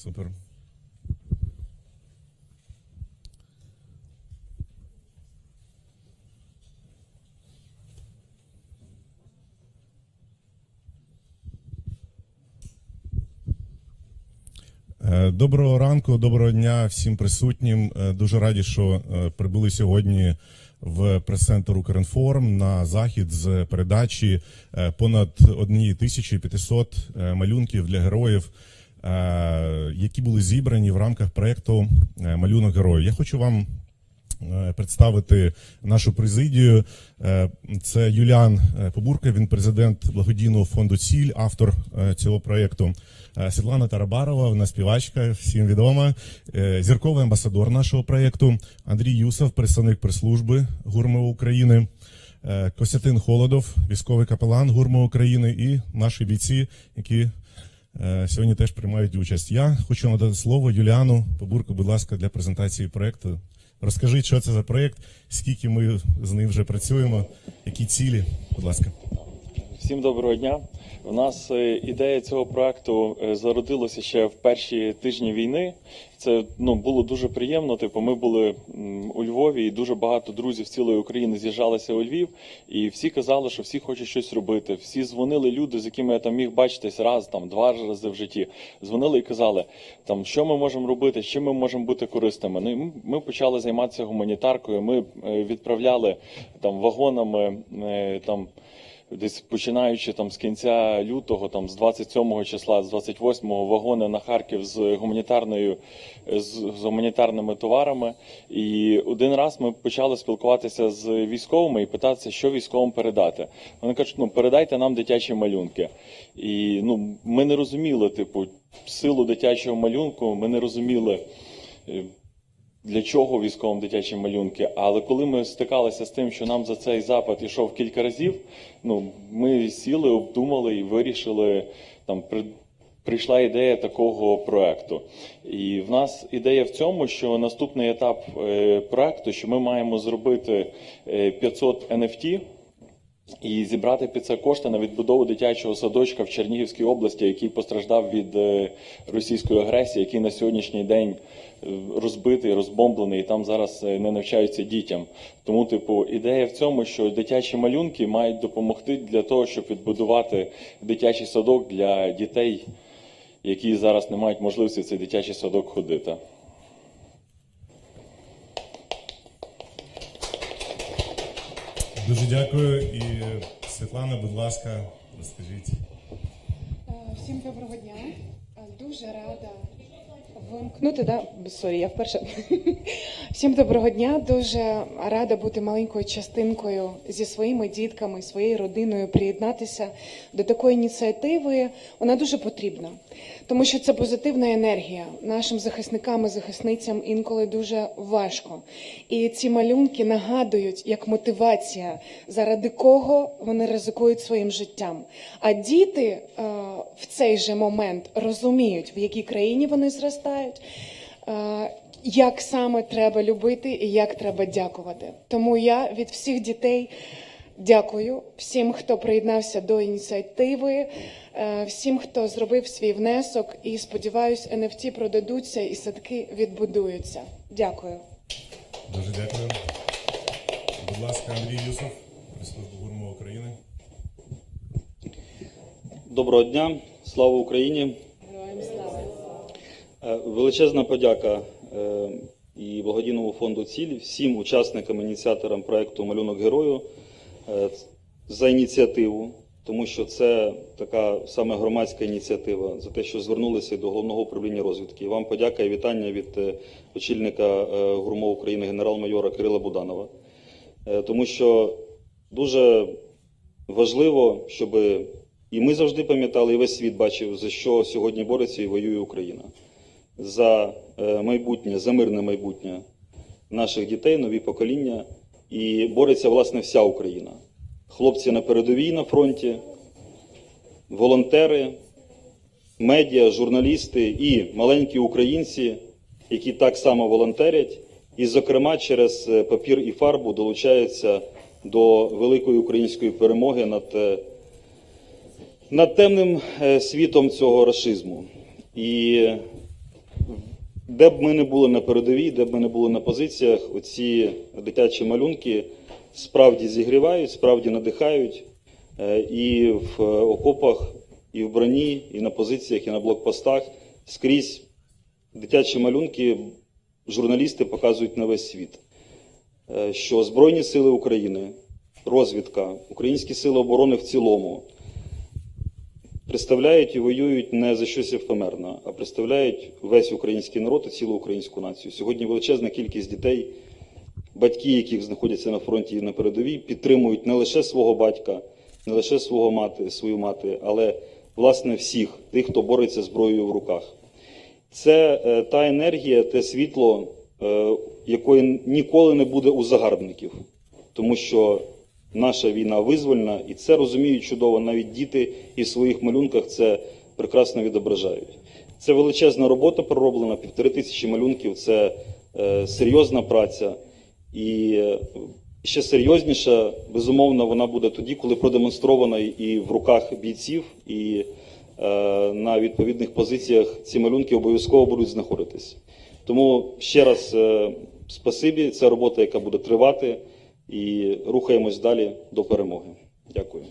Супер. Е, Доброго ранку, доброго дня всім присутнім. Е, Дуже раді, що е, прибули сьогодні в прес-центр Укрінформ на захід з передачі понад 1500 е, малюнків для героїв, які були зібрані в рамках проекту е, Малюнок героїв. Я хочу вам е, представити нашу президію. Е, Це Юліан е, Побурка, він президент благодійного фонду Ціль, автор е, цього проєкту. Е, Світлана Тарабарова, вона співачка, всім відома, е, зірковий амбасадор нашого проєкту. Андрій Юсов, представник прес-служби Гурму України. Е, Костянтин Холодов, військовий капелан Гурму України, і наші бійці, які е, сьогодні теж приймають участь. Я хочу надати слово Юліану Побурку, будь ласка, для презентації проєкту. Розкажіть, що це за проєкт, скільки ми з ним вже працюємо, які цілі, будь ласка. Всім доброго дня. У нас е, ідея цього проекту е, зародилася ще в перші тижні війни. Це ну було дуже приємно. Типу, ми були у Львові, і дуже багато друзів з цілої України з'їжджалися у Львів, і всі казали, що всі хочуть щось робити. Всі дзвонили люди, з якими я там міг бачитись раз, там два рази в житті. Дзвонили і казали, там що ми можемо робити, чим ми можемо бути корисними. Ну ми- почали займатися гуманітаркою. Ми е, відправляли там вагонами там десь починаючи там з кінця лютого, там з 27 числа, з 28-го вагони на Харків з гуманітарною з, з гуманітарними товарами. І один раз ми почали спілкуватися з військовими і питатися, що військовим передати. Вони кажуть, ну передайте нам дитячі малюнки. І ну ми не розуміли, типу, силу дитячого малюнку, ми не розуміли. Е, для чого військовим дитячі малюнки. Але коли ми стикалися з тим, що нам за цей запит ішов кілька разів, ну ми сіли, обдумали і вирішили там при. Прийшла ідея такого проекту, і в нас ідея в цьому, що наступний етап е, проекту, що ми маємо зробити е, 500 NFT, і зібрати під це кошти на відбудову дитячого садочка в Чернігівській області, який постраждав від е, російської агресії, який на сьогоднішній день е, розбитий, розбомблений, і там зараз е, не навчаються дітям. Тому, типу, ідея в цьому, що дитячі малюнки мають допомогти для того, щоб відбудувати дитячий садок для дітей, які зараз не мають можливості в цей дитячий садок ходити. Дуже дякую. І Світлана, будь ласка, розкажіть. Е, Всім доброго дня. Е, Дуже рада вимкнути, да? Сорі, я вперше. Всім доброго дня. Дуже рада бути маленькою частинкою зі своїми дітками, своєю родиною, приєднатися до такої ініціативи. Вона дуже потрібна, тому що це позитивна енергія. Нашим захисникам і захисницям інколи дуже важко. І ці малюнки нагадують як мотивація, заради кого вони ризикують своїм життям. А діти е, в цей же момент розуміють, в якій країні вони зростають. е, Як саме треба любити і як треба дякувати. Тому я від всіх дітей дякую всім, хто приєднався до ініціативи, е, всім, хто зробив свій внесок, і сподіваюсь, NFT продадуться і садки відбудуються. Дякую. Дуже дякую. Будь ласка, Андрій Юсов, прес-служба Гурму України. Доброго дня, слава Україні! Героям слава. Е, Величезна подяка е, і благодійному фонду Ціль всім учасникам, ініціаторам проекту Малюнок герою за ініціативу, тому що це така саме громадська ініціатива за те, що звернулися до головного управління розвідки. Вам подяка і вітання від е, очільника е, ГУРМО України генерал-майора Кирила Буданова, Е, тому що дуже важливо, щоб і ми завжди пам'ятали, і весь світ бачив, за що сьогодні бореться і воює Україна. За е, майбутнє, за мирне майбутнє наших дітей, нові покоління. І бореться, власне, вся Україна. Хлопці на передовій на фронті, волонтери, медіа, журналісти і маленькі українці, які так само волонтерять, і, зокрема, через е, папір і фарбу долучаються до великої української перемоги над е, над темним е, світом цього расизму. І де б ми не були на передовій, де б ми не були на позиціях, оці дитячі малюнки справді зігрівають, справді надихають. Е, І в е, окопах, і в броні, і на позиціях, і на блокпостах скрізь дитячі малюнки журналісти показують на весь світ, Е, що Збройні Сили України, розвідка, українські сили оборони в цілому представляють і воюють не за щось ефемерне, а представляють весь український народ і цілу українську націю. Сьогодні величезна кількість дітей, батьки, яких знаходяться на фронті і на передовій, підтримують не лише свого батька, не лише свого мати, свою мати, але власне всіх тих, хто бореться зброєю в руках. Це е, та енергія, те світло, е, якої ніколи не буде у загарбників, тому що наша війна визвольна, і це розуміють чудово. Навіть діти і в своїх малюнках це прекрасно відображають. Це величезна робота пророблена, півтори тисячі малюнків. Це е, серйозна праця. І е, ще серйозніша, безумовно, вона буде тоді, коли продемонстрована і в руках бійців, і е, на відповідних позиціях ці малюнки обов'язково будуть знаходитись. Тому ще раз е, спасибі, це робота, яка буде тривати, і рухаємось далі до перемоги. Дякую.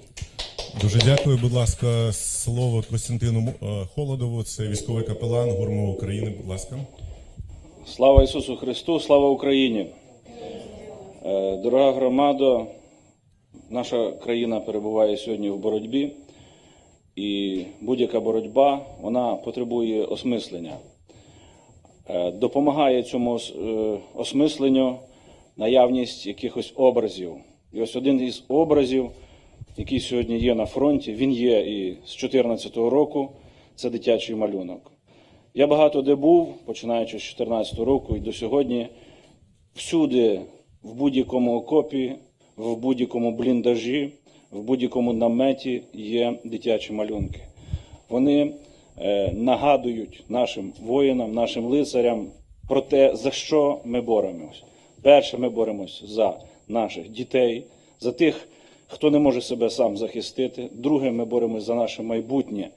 Дуже дякую. Будь ласка, слово Костянтину Холодову. Це військовий капелан ГУРМО України. Будь ласка. Слава Ісусу Христу, слава Україні! Е, Дорога громадо, наша країна перебуває сьогодні в боротьбі, і будь-яка боротьба вона потребує осмислення. Е, Допомагає цьому е, осмисленню наявність якихось образів. І ось один із образів, який сьогодні є на фронті, він є і з 2014 року, це дитячий малюнок. Я багато де був, починаючи з 2014 року і до сьогодні, всюди, в будь-якому окопі, в будь-якому бліндажі, в будь-якому наметі є дитячі малюнки. Вони е, нагадують нашим воїнам, нашим лицарям про те, за що ми боремось. Перше, ми боремось за наших дітей, за тих, хто не може себе сам захистити. Друге, ми боремось за наше майбутнє,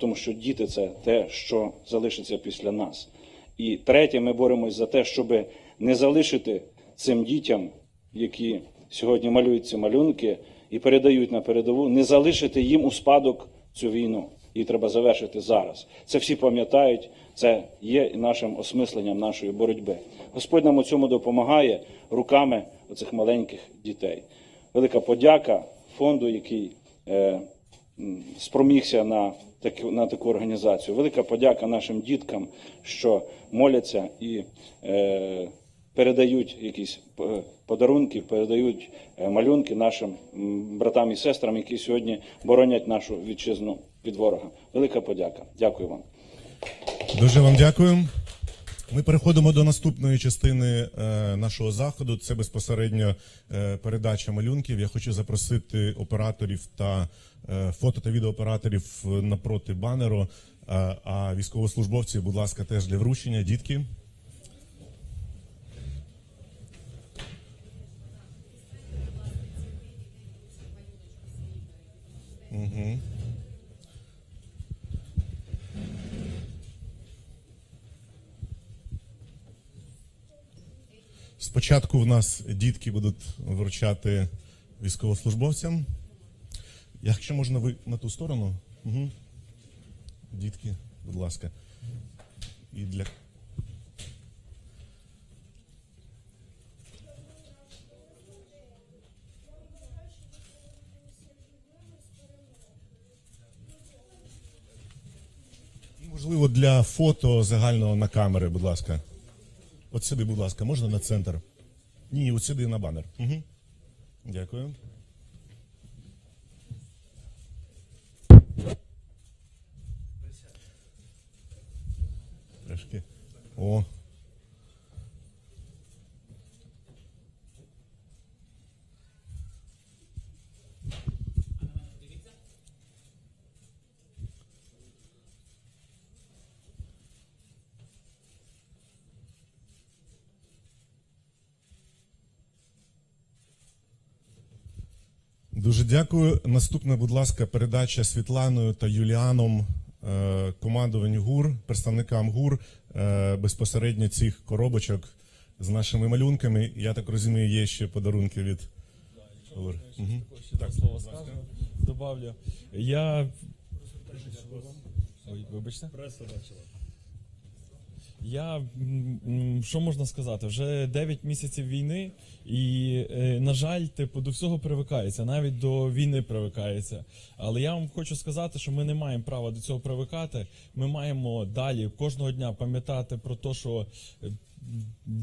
тому що, діти це те, що залишиться після нас. І третє, ми боремось за те, щоб не залишити цим дітям, які сьогодні малюють ці малюнки і передають на передову, не залишити їм у спадок цю війну. Її треба завершити зараз. Це всі пам'ятають, це є нашим осмисленням нашої боротьби. Господь нам у цьому допомагає руками оцих маленьких дітей. Велика подяка фонду, який е, спромігся на таку, на таку організацію. Велика подяка нашим діткам, що моляться і е, передають якісь е, подарунки, передають е, малюнки нашим братам і сестрам, які сьогодні боронять нашу вітчизну від ворога. Велика подяка. Дякую вам. Дуже вам дякую. Ми переходимо до наступної частини е, нашого заходу. Це безпосередньо передача малюнків. Я хочу запросити операторів та фото та відеооператорів напроти банеру. А військовослужбовці, будь ласка, теж для вручення. Дітки. Спочатку в нас дітки будуть вручати військовослужбовцям. Якщо можна, ви на ту сторону. Угу. Дітки, будь ласка. І для. І, можливо, для фото загального на камери, будь ласка. От сюди, будь ласка, можна на центр? Ні, от сюди на банер. Угу. Дякую. Трошки. О. Дуже дякую. Наступна, будь ласка, передача Світланою та Юліаном е, командуванню ГУР, представникам ГУР е, безпосередньо цих коробочок з нашими малюнками. Я так розумію, є ще подарунки від ГУР. Мгм. Ще два слова скажу, добавлю. Я. Ой, вибачте. Я м, м, що можна сказати? Вже 9 місяців війни, і, е, на жаль, типу, до всього привикається, навіть до війни привикається. Але я вам хочу сказати, що ми не маємо права до цього привикати. Ми маємо далі кожного дня пам'ятати про те, що е,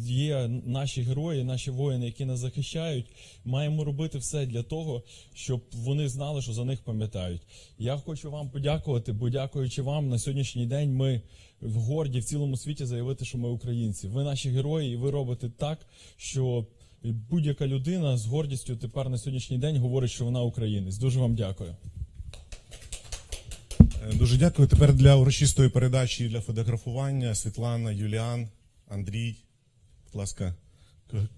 є наші герої, наші воїни, які нас захищають. Маємо робити все для того, щоб вони знали, що за них пам'ятають. Я хочу вам подякувати, бо дякуючи вам на сьогоднішній день ми горді в цілому світі заявити, що ми українці. Ви наші герої, і ви робите так, що будь-яка людина з гордістю тепер на сьогоднішній день говорить, що вона українець. Дуже вам дякую. Е, Дуже дякую. Тепер для урочистої передачі і для фотографування Світлана, Юліан, Андрій. Будь ласка,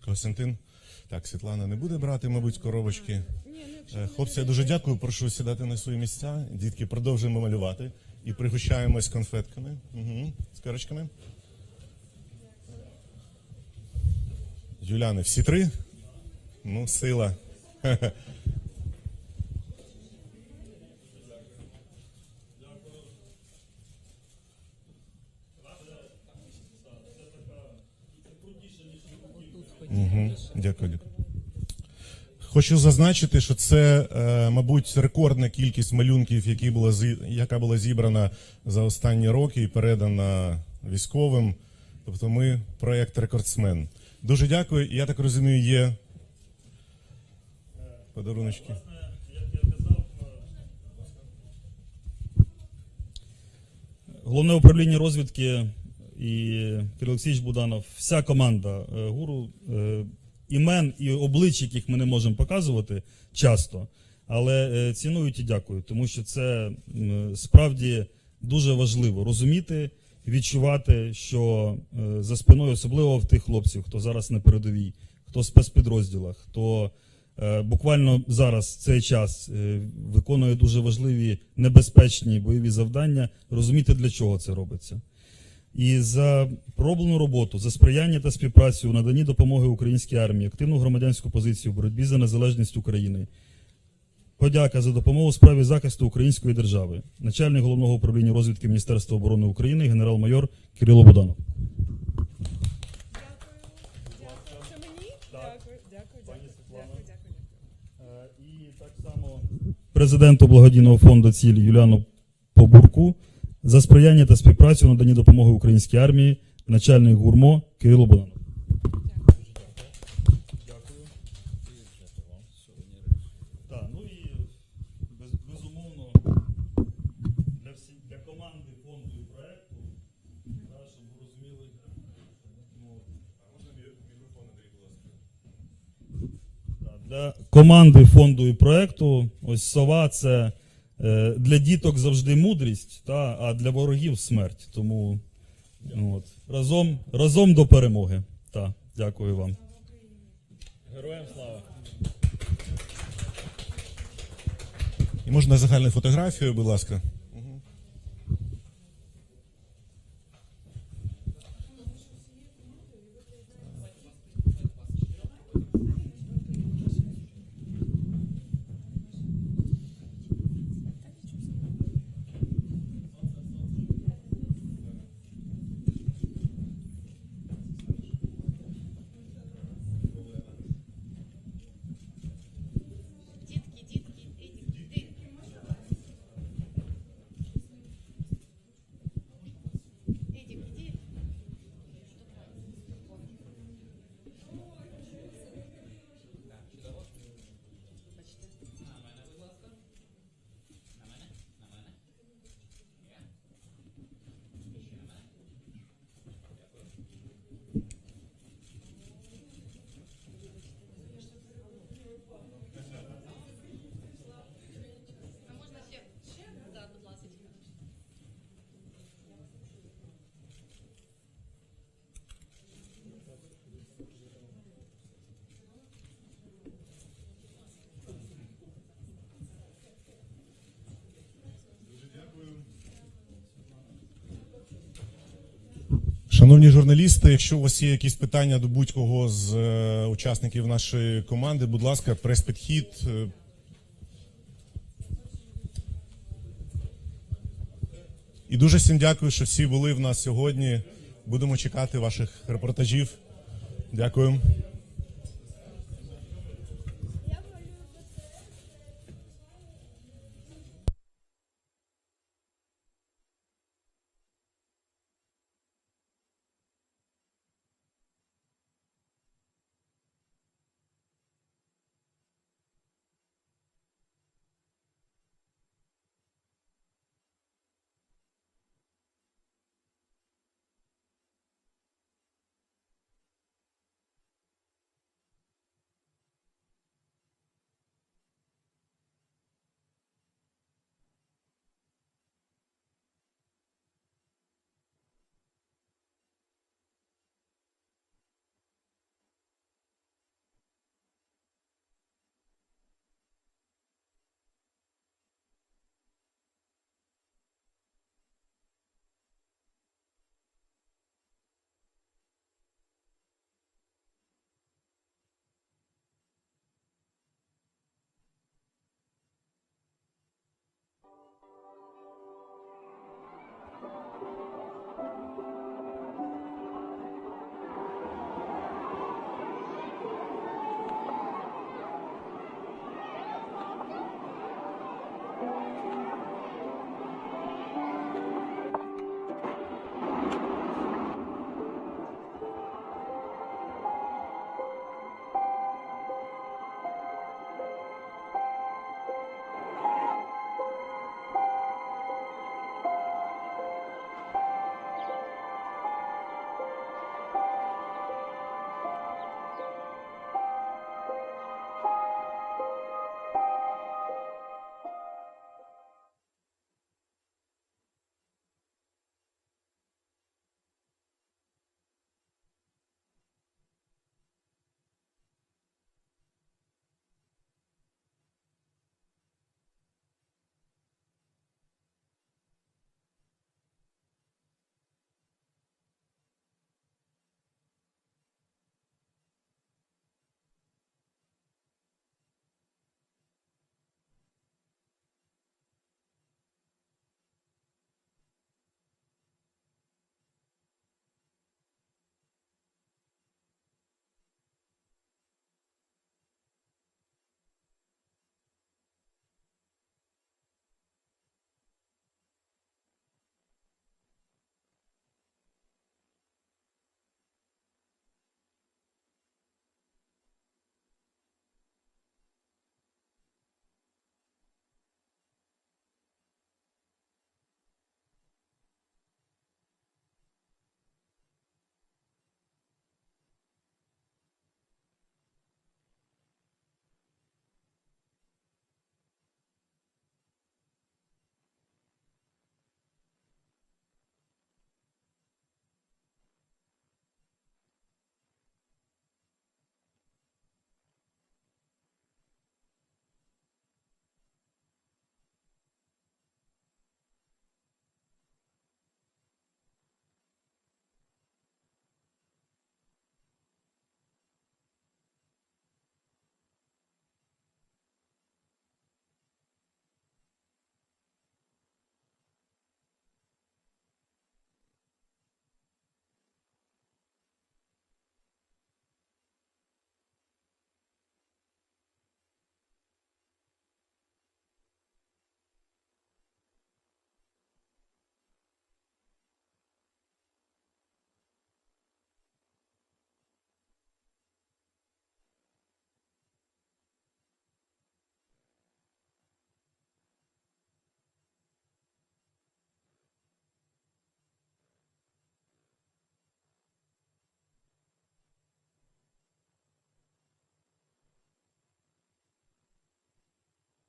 Костянтин. Так, Світлана не буде брати, мабуть, коробочки. Е, Хлопці, я дуже дякую. Прошу сідати на свої місця. Дітки, продовжуємо малювати і пригощаємось конфетками, угу. з карочками. Юляни, всі три? Ну, сила. Угу. Дякую, дякую. Хочу зазначити, що це, е, мабуть, рекордна кількість малюнків, які була яка була зібрана за останні роки і передана військовим. Тобто, ми проєкт рекордсмен. Дуже дякую. Я так розумію, є подаруночки. Головне управління розвідки і Кирил Олексійович Буданов, вся команда е, гуру, е, імен і облич, яких ми не можемо показувати часто, але е, цінують і дякую, тому що це справді дуже важливо розуміти, відчувати, що е, за спиною, особливо в тих хлопців, хто зараз на передовій, хто в спецпідрозділах, хто е, буквально зараз цей час виконує дуже важливі небезпечні бойові завдання, розуміти, для чого це робиться. І за пророблену роботу, за сприяння та співпрацю у наданні допомоги українській армії, активну громадянську позицію в боротьбі за незалежність України. Подяка за допомогу у справі захисту української держави. Начальник головного управління розвідки Міністерства оборони України, генерал-майор Кирило Буданов. Е, І так само президенту благодійного фонду Ціль Юліану Побурку за сприяння та співпрацю у наданні допомоги українській армії, начальник гурмо Кирило. Так, ну для, команди фонду і проекту, ось сова це для діток завжди мудрість, та, а для ворогів смерть. Тому от, разом, разом до перемоги. Та, дякую вам. Героям слава! І можна загальну фотографію, будь ласка. Шановні журналісти, якщо у вас є якісь питання до будь-кого з е, учасників нашої команди, будь ласка, прес-підхід. е, І дуже всім дякую, що всі були в нас сьогодні. Будемо чекати ваших репортажів. Дякую.